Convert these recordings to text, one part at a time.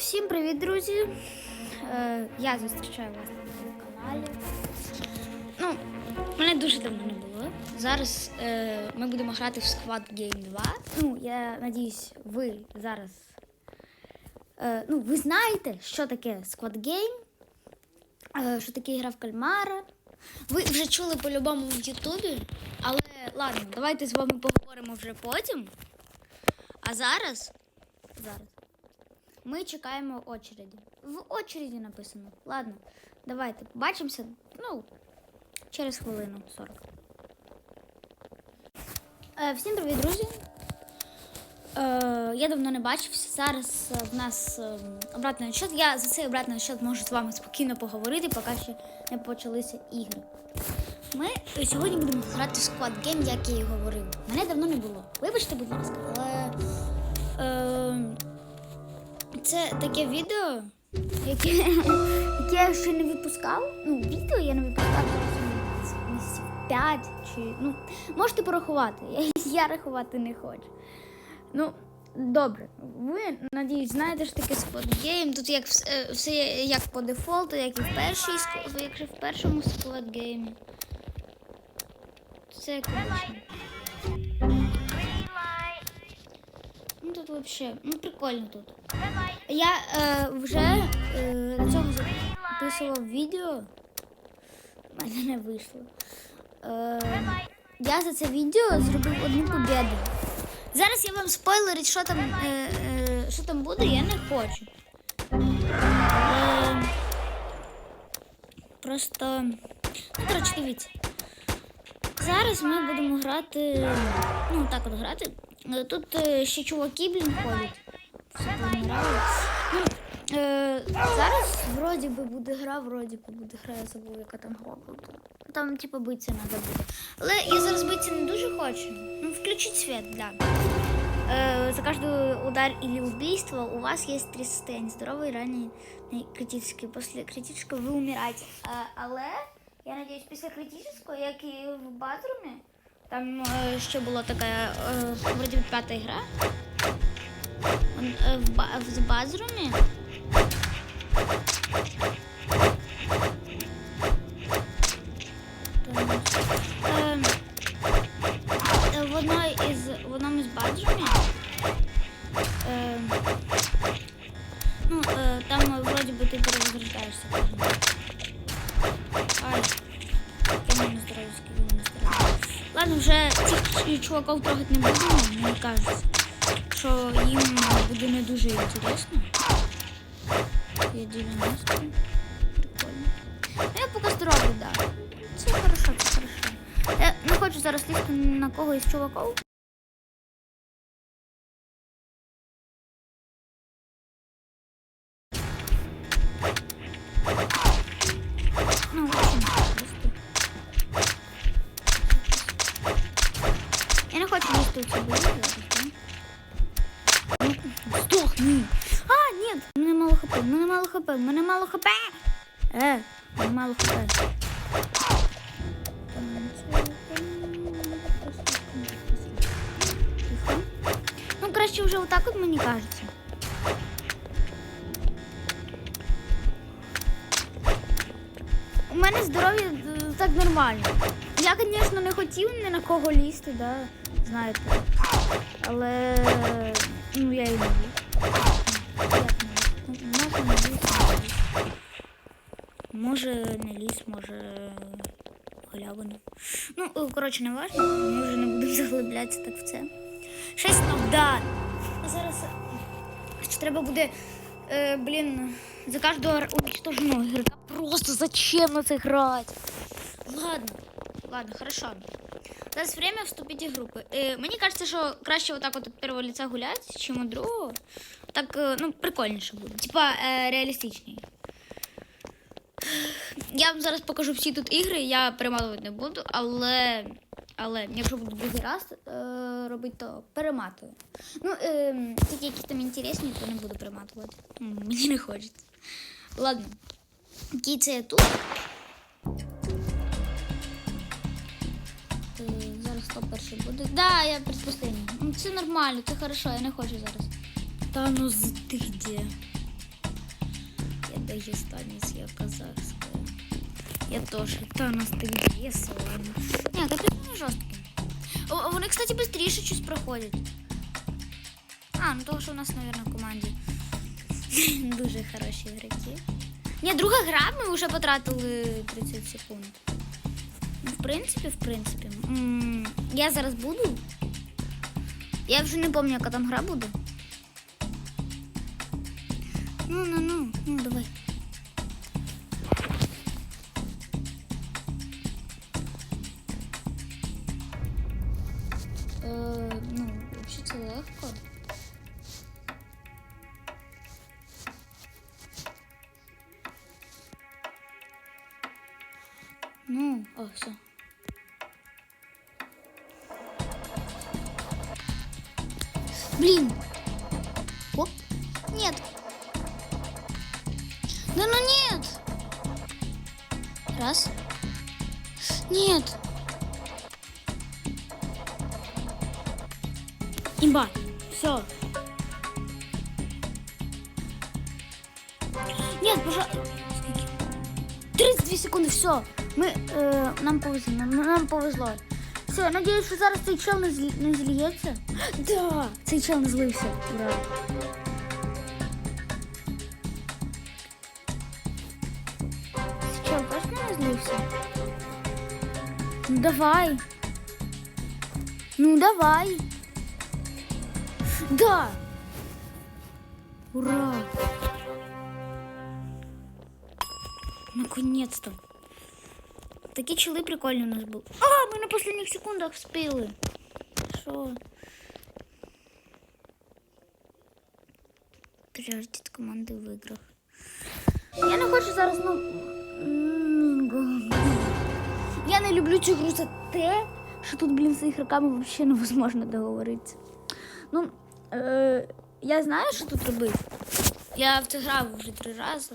Всім привіт, друзі! Е, я зустрічаю вас на моєму каналі. Ну, мене дуже давно не було. Зараз е, ми будемо грати в Squad Game 2. Ну, я надіюсь, ви зараз. Е, ну, ви знаєте, що таке Squad Game, що таке гра в кальмара. Ви вже чули по-любому в Ютубі. Але ладно, давайте з вами поговоримо вже потім. А зараз. Зараз. Ми чекаємо очереді. В очереді написано. Ладно, давайте побачимося. Ну, через хвилину 40. Е, всім привіт, друзі. Е, я давно не бачився. Зараз е, в нас е, обратний відсчет. Я за цей обратний відсчет можу з вами спокійно поговорити, поки ще не почалися ігри. Ми сьогодні будемо грати в Squad Game, як я і говорив. Мене давно не було. Вибачте, будь ласка, але. Е, це таке відео, яке, яке я ще не випускав. Ну, відео я не випускав місяців 5 чи. Ну, можете порахувати. Я, я рахувати не хочу. Ну, добре. Ви, надіюсь, знаєте, що таке Squad Game. Тут як все, все як по дефолту, як і в першій, як і в першому Squad Game. Це, коротше. Ну тут вообще, ну прикольно тут. Я е, вже е, на цьому записував відео. У мене не вийшло. Е, я за це відео зробив одну победу. Зараз я вам спойлерить, що там, е, е, що там буде, я не хочу. Е, просто. Ну, коротше, дивіться. Зараз ми будемо грати. Ну, так от грати. Е, Тут е, ще чуваки, блін, ходять. Все помирали. Ну, е, зараз вроді би буде гра, вроді би буде гра, я забув, яка там гра буде. Там, типу, битися треба буде. Але я зараз битися не дуже хочу. Ну, включить свет, да. Э, за каждый удар или убийство у вас есть три состояния. Здоровый, ранний и критический. После критического ви умираєте. А, але я надіюсь, після критического, як і в базрумі, там е, ще була така, е, вроді би, п'ята гра. в, ба- в базрумі. Ну, здоров'я. Ладно, вже цих чуваків трогати не будемо, мені кажеться, що їм буде не дуже інтересно. Є 90. Прикольно. Я поки здоровий, да. Це хорошо, це хорошо. Я не хочу зараз лізти на кого із чуваків. Ну. Я не хочу лізти у цю? Ну, Здохни! А, ні, мене мало хп, в мене мало хп, в мене мало хп! Е, мене мало хп. Ну, краще вже отак от мені кажеться. У мене здоров'я е, так нормально. Я, звісно, не хотів ні на кого лізти, да, знаєте. Але ну я і не ліз. Може не ліз, може не галявина. Ну, е, коротше, не важливо. Ми вже не будемо заглиблятися так в це. Шесть нокдаун. А зараз е, ще треба буде, е, блін, за кожного уничтоженого ігрока просто зачем на це грати? Ладно, ладно, хорошо. Зараз время вступити в групи. Е, мені кажеться, що краще отак от від першого лиця гуляти, чим у другого. Так, е, ну, прикольніше буде. Типа е, реалістичніше. Я вам зараз покажу всі тут ігри, я перематувати не буду, але, але якщо буду другий раз е, робити, то перематую. Ну, е, тільки якісь там інтересні, то не буду перематувати. Мені не хочеться. Ладно. Який це я тут? Хто перший буде. Да, я предпоследній. Ну, Це нормально, це хорошо, я не хочу зараз. Та ну з- ти де? дагестанец, я казахская. Я тоже. Та нас так весело. Ні, капець не жорсткі. О, Вони, кстати, быстрее щось проходять. А, ну того, що у нас, наверное, в команді дуже хороші ігроки. Ні, друга гра, ми вже потратили 30 секунд. Ну, в принципі, в принципі. М, Я зараз буду. Я вже не пам'ятаю, яка там гра буде. Ну, ну, ну, ну, давай. Е, ну, взагалі це легко. Ну, о, все. Блин. О, нет. Да ну нет. Раз. Нет. Имба. Все. Нет, пожалуйста. 32 секунди, все. Ми, е, нам повезло, нам, нам повезло. Все, я надіюсь, що зараз цей чел не, злі, не зліється. Да, цей чел не злився. Ура. Цей чел точно не злився? Ну давай. Ну давай. Да. Ура. Наконец-то. Такі чили прикольні у нас були. А, ми на останніх секундах спили. Що? Пріоритет команди в іграх. Я не хочу зараз ну. Я не люблю цю гру за те, що тут, блін, з ігроками взагалі невозможно договоритися. Ну, е, я знаю, що тут робити. Я в це грав вже три рази.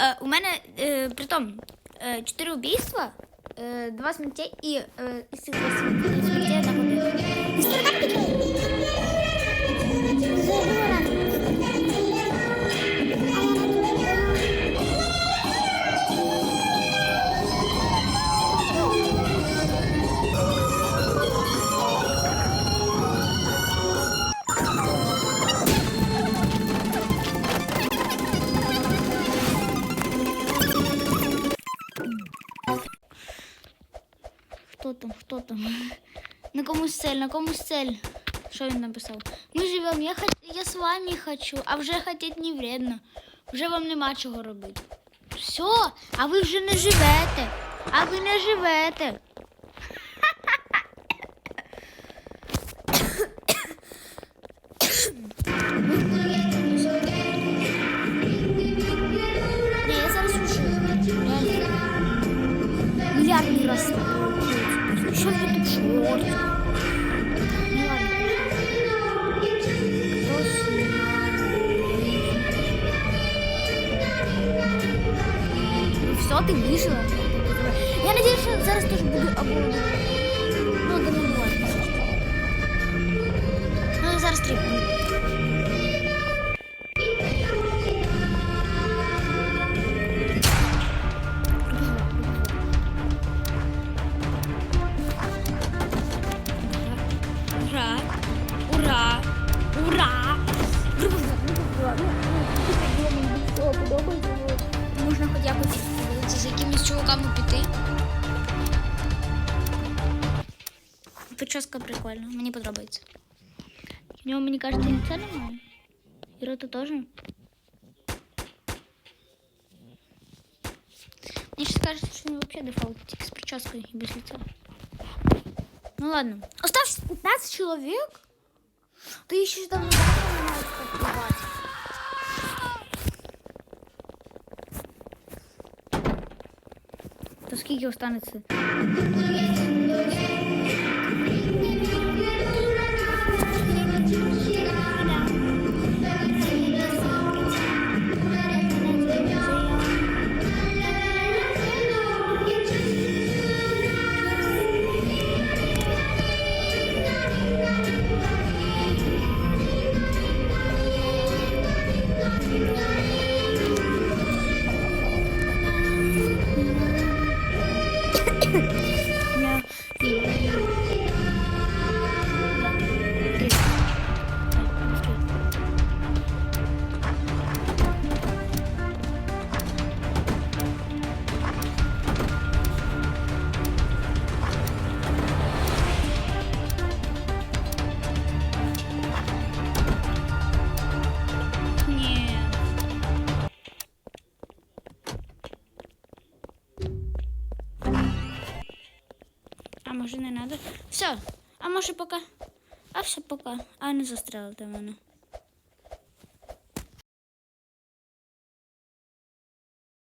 Е, у мене е, притом е, убийства, убійства, смертей два из этих е, із комусь на комусь цель. Що він написав? Ми живемо, я, хот... я з вами хочу, а вже хотіти не вредно. Вже вам нема чого робити. Все, а ви вже не живете. А ви не живете. Ні, я зараз. Реально. Миллиардный раз. Что это тут шорт? ты выжила. Я надеюсь, что зараз тоже буду оборудована. Ну, да не бывает. Ну, я зараз три. Прическа прикольна, мені подобається. У нього, мені кажется, лица немає. І рота теж. Мені ще кажется, що він взагалі дефолт, тільки з прическою і без лица. Ну ладно. Осталось 15 человек? Да еще там не надо открывать. То скільки Hallelujah. Може не треба. Все. А може пока. А все пока. А не застрелите мене.